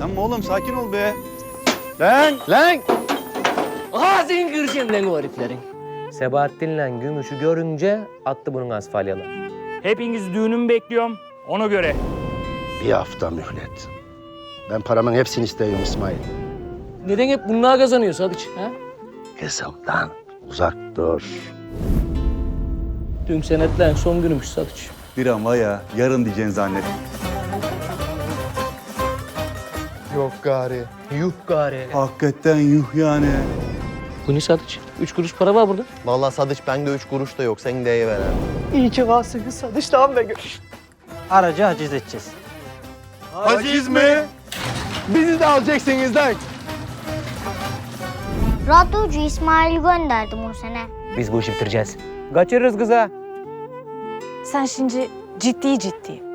Tamam oğlum sakin ol be. Lan lan. Ağzını kıracağım lan o heriflerin. Sebahattin'le Gümüş'ü görünce attı bunun asfalyalı. Hepiniz düğünümü bekliyorum. Ona göre. Bir hafta mühlet. Ben paramın hepsini istiyorum İsmail. Neden hep bunlar kazanıyor Sadıç? Ha? Kızımdan uzak dur. Dün senetlerin son günümüş Sadıç. Bir an var ya yarın diyeceksin zannettim. Yok gari. Yuh gari. Hakikaten yuh yani. Bu ne Sadıç? Üç kuruş para var burada. Vallahi Sadıç bende üç kuruş da yok. Sen de veren. İyi ki varsınız Sadıç tamam be. Aracı haciz edeceğiz. Haciz mi? Bizi de alacaksınız lan. Radyocu İsmail'i gönderdim o sene. Biz bu işi bitireceğiz. Kaçırırız kıza. Sen şimdi ciddi ciddi